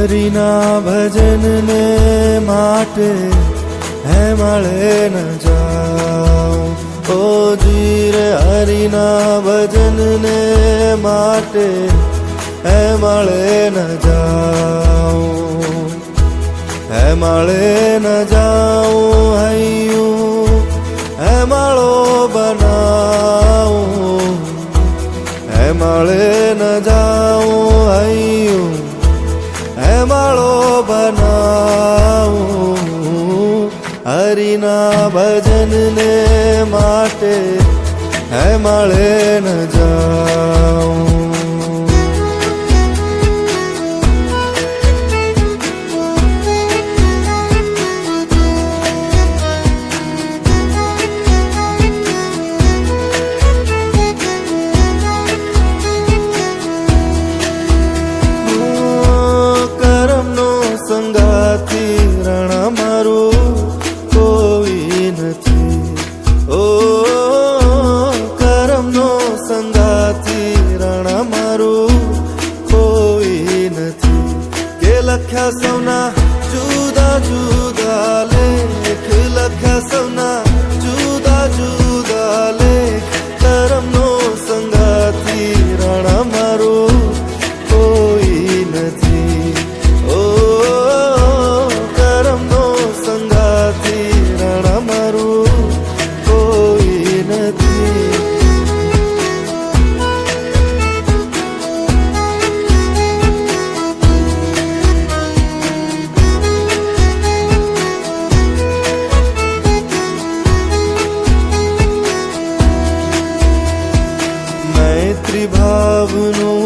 હરિના ભજનને માટે હે મળે ન જાઉં. ઓ જીર હરિના ભજનને માટે હે મળે ન જાઉં. હે મળે ન જાઉં હૈયું હે માળો બનાવું હે મળે ન જાઉં હૈયું. હરિના ભજનને માટે હે મળે ન જાઉં. કરમનો સંગાથી રણ सवना जुदा जुदा लेख लख सवना ભાવનું